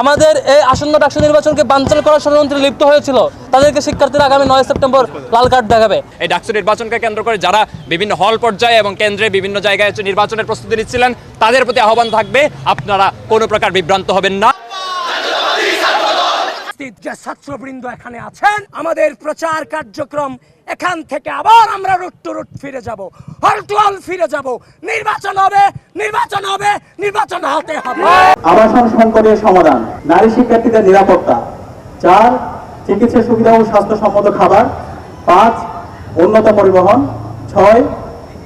আমাদের এই আসন্ন ডাকসু নির্বাচনকে বানচাল করার ষড়যন্ত্রে লিপ্ত হয়েছিল, তাদেরকে শিক্ষার্থীরা আগামী নয় সেপ্টেম্বর লাল কার্ড দেখাবে। এই ডাকসু নির্বাচনকে কেন্দ্র করে যারা বিভিন্ন হল পর্যায়ে এবং কেন্দ্রে বিভিন্ন জায়গায় নির্বাচনের প্রস্তুতি নিচ্ছিলেন, তাদের প্রতি আহ্বান থাকবে। আপনারা কোনো প্রকার বিভ্রান্ত হবেন না। উপস্থিত যে ছাত্রবৃন্দ এখানে আছেন, আমাদের প্রচার কার্যক্রম এখান থেকে আবার আমরা রুট টু রুট ফিরে যাব, হল টু হল ফিরে যাব। নির্বাচন হবে নির্বাচন হবে, নির্বাচন হতে হবে। আবাসন সংকটের সমাধান, নারী শিক্ষার্থীদের নিরাপত্তা। চার, চিকিৎসা সুবিধা ও স্বাস্থ্যসম্মত খাবার। পাঁচ, উন্নত পরিবহন। ছয়,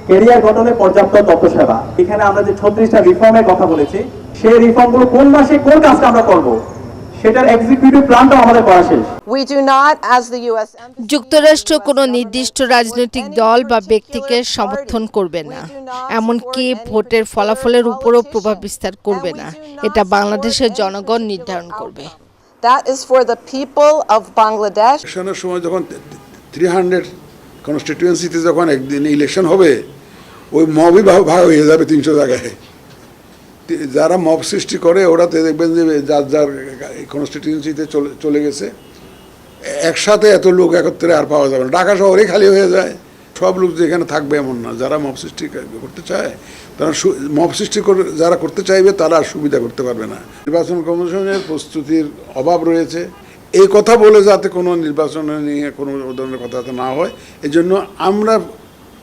কেরিয়ার গঠনে পর্যাপ্ত তথ্য সেবা এখানে আমরা যে ছত্রিশটা রিফর্মের কথা বলেছি, সেই রিফর্মগুলো কোন মাসে কোন কাজটা আমরা করব? সেটার এক্সিকিউটিভ প্ল্যানটাও আমাদের করা শেষ. যুক্তরাষ্ট্র কোনো নির্দিষ্ট রাজনৈতিক দল বা ব্যক্তিকে সমর্থন করবে না। এমনকি ভোটের ফলাফলের উপরও প্রভাব বিস্তার করবে না। এটা বাংলাদেশের জনগণ নির্ধারণ করবে। That is for the people of Bangladesh. সময় যখন থ্রি হান্ড্রেড কনস্টিটিউয়েন্সিতে যখন একদিন ইলেকশন হবে ওই মবই ভাগ হয়ে যাবে তিনশো জায়গায়। যারা মব সৃষ্টি করে, ওরা তো দেখবেন যে যার যার কনস্টিটিউয়েন্সিতে চলে চলে গেছে। একসাথে এত লোক একত্রে আর পাওয়া যাবে না। ঢাকা শহরে খালি হয়ে যায়। সব লোক যেখানে থাকবে এমন না। যারা মব সৃষ্টি করতে চায়, তারা মব সৃষ্টি করে, যারা করতে চাইবে, তারা আর সুবিধা করতে পারবে না। নির্বাচন কমিশনের প্রস্তুতির অভাব রয়েছে। এই কথা বলে যাতে কোনো নির্বাচন নিয়ে কোনো ধরনের কথা না হয় এই জন্য আমরা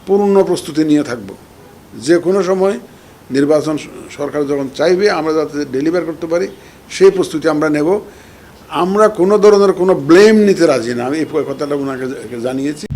পূর্ণ প্রস্তুতি নিয়ে থাকব। যে কোনো সময় নির্বাচন সরকার যখন চাইবে, আমরা যাতে ডেলিভার করতে পারি, সেই প্রস্তুতি আমরা নেব। আমরা কোনো ধরনের কোনো ব্লেম নিতে রাজি না। আমি এই কথাটা ওনাকে জানিয়েছি।